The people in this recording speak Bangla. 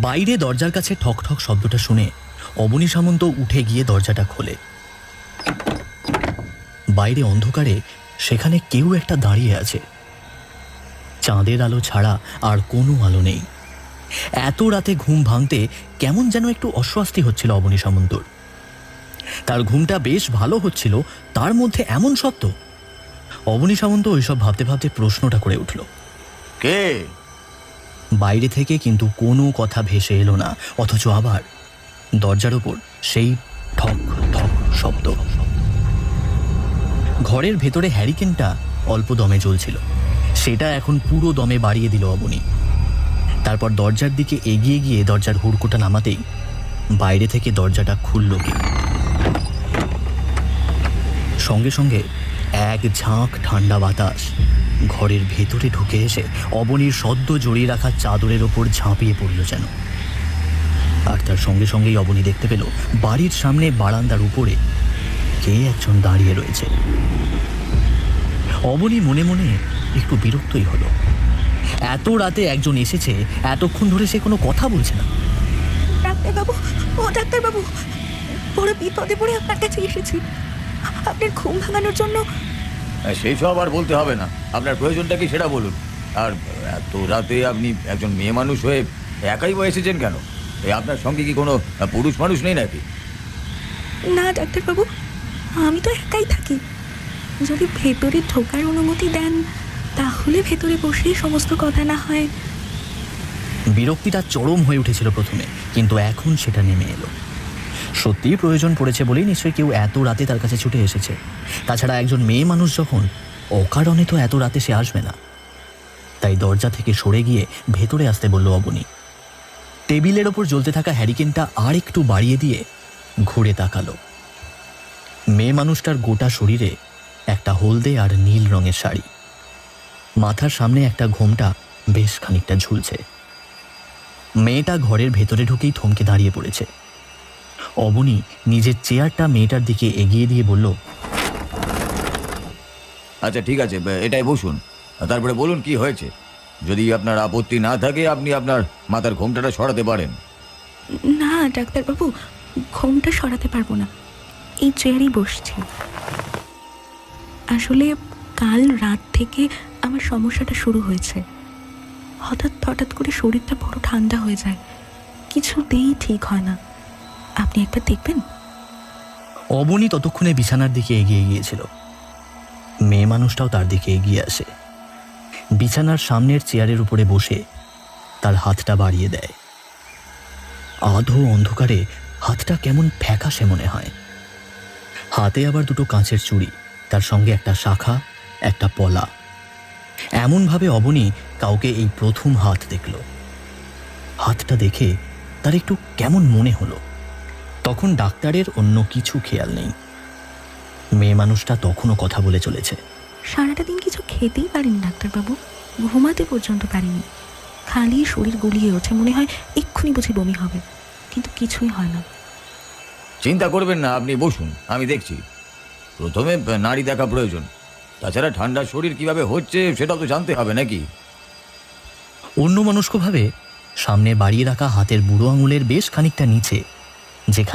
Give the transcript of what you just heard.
বাইরে দরজার কাছে ঠক ঠক শব্দটা শুনে অবনী সামন্ত উঠে গিয়ে দরজাটা খোলে। বাইরে অন্ধকারে সেখানে কেউ একটা দাঁড়িয়ে আছে। চাঁদের আলো ছাড়া আর কোনো আলো নেই। এত রাতে ঘুম ভাঙতে কেমন যেন একটু অস্বস্তি হচ্ছিল অবনী সামন্তর। তার ঘুমটা বেশ ভালো হচ্ছিল, তার মধ্যে এমন সত্য অবনী সামন্ত ওইসব ভাবতে ভাবতে প্রশ্নটা করে উঠল। কে? বাইরে থেকে কিন্তু কোনো কথা ভেসে এলো না, অথচ আবার দরজার ওপর সেই ঠক ঠক শব্দ। ঘরের ভেতরে হ্যারিকেনটা অল্প দমে জ্বলছিল। সেটা এখন পুরো দমে বাড়িয়ে দিল অবনী। তারপর দরজার দিকে এগিয়ে গিয়ে দরজার হুড়কোটা নামাতেই বাইরে থেকে দরজাটা খুলল সঙ্গে সঙ্গে এক ঝাঁক ঠান্ডা বাতাস ঘরের ভেতরে ঢুকে এসে অবনীর সদ্য জড়িয়ে রাখা চাদরের ওপর ঝাঁপিয়ে পড়ল যেন। আর তার সঙ্গে সঙ্গেই অবনী দেখতে পেল বাড়ির সামনে বারান্দার উপরে কে একজন দাঁড়িয়ে রয়েছে। অবনী মনে মনে একটু বিরক্তই হলো। এত রাতে একজন এসেছে, এতক্ষণ ধরে সে কোনো কথা বলছে না। ডাক্তারবাবু, ও ডাক্তারবাবু, বড় বিপদে পড়ে আপনার কাছে এসেছি। আপনার ঘুম ভাঙানোর জন্য সেই সব আর বলতে হবে না। আপনার প্রয়োজনটা কি সেটা বলুন। আর এত রাতে আপনি একজন মেয়ে মানুষ হয়ে একাই বা এসেছেন কেন? এই আপনার সঙ্গে কি কোনো পুরুষ মানুষ নেই নাকি? না ডাক্তারবাবু আমি তো একাই থাকি। যদি ভেতরে ঢোকার অনুমতি দেন তাহলে ভেতরে বসেই সমস্ত কথা না হয়। বিরক্তিটা চরম হয়ে উঠেছিল প্রথমে কিন্তু এখন সেটা নেমে এলো। সত্যিই প্রয়োজন পড়েছে বলেই নিশ্চয়ই কেউ এত রাতে তার কাছে ছুটে এসেছে। তাছাড়া একজন মেয়ে মানুষ যখন, অকারণে তো এত রাতে সে আসবে না। তাই দরজা থেকে সরে গিয়ে ভেতরে আসতে বলল অবনী। টেবিলের ওপর জ্বলতে থাকা হ্যারিকেনটা আর একটু বাড়িয়ে দিয়ে ঘুরে তাকালো। মেয়ে মানুষটার গোটা শরীরে একটা হলদে আর নীল রঙের শাড়ি। মাথার সামনে একটা ঘোমটা বেশ খানিকটা ঝুলছে। মেয়েটা ঘরের ভেতরে ঢুকেই থমকে দাঁড়িয়ে পড়েছে। অবনী নিজের চেয়ারটা মেয়েটার দিকে এগিয়ে দিয়ে বলল আচ্ছা ঠিক আছে এটাই বসুন। তারপরে বলুন কি হয়েছে। যদি আপনার আপত্তি না থাকে আপনি আপনার মাথার ঘোমটাটা সরাতে পারেন। না ডাক্তারবাবু ঘুমটা সরাতে পারব না। এই চেয়ারেই বসছি। আসলে কাল রাত থেকে আমার সমস্যাটা শুরু হয়েছে। হঠাৎ হঠাৎ করে শরীরটা বড় ঠান্ডা হয়ে যায়। কিছুতেই ঠিক হয় না। আপনি একবার দেখবেন। অবনী ততক্ষণে বিছানার দিকে এগিয়ে গিয়েছিল। মেয়ে মানুষটাও তার দিকে এগিয়ে আসে। বিছানার সামনের চেয়ারের উপরে বসে তার হাতটা বাড়িয়ে দেয়। আধো অন্ধকারে হাতটা কেমন ফ্যাকাশে মনে হয়। হাতে আবার দুটো কাঁচের চুড়ি, তার সঙ্গে একটা শাখা, একটা পলা। এমনভাবে অবনী কাউকে এই প্রথম হাত দেখল। হাতটা দেখে তার একটু কেমন মনে হলো। তখন ডাক্তারের অন্য কিছু খেয়াল নেই। মেয়ে মানুষটা তখনও কথা বলে চলেছে। সারাটা দিন কিছু খেতেই পারিনি ডাক্তারবাবু। ঘুমাতে পর্যন্ত পারিনি। খালি শরীর গলিয়ে ওঠে মনে হয় এক্ষুনি বুঝি বমি হবে। কিন্তু কিছুই হয় না। চিন্তা করবেন না আপনি বসুন আমি দেখছি। প্রথমে নারী দেখা প্রয়োজন। তাছাড়া ঠান্ডা শরীর কীভাবে হচ্ছে সেটা তো জানতে হবে নাকি? অন্য মনস্কভাবে সামনে বাড়িয়ে রাখা হাতের বুড়ো আঙুলের বেশ খানিকটা নিচে যেখানে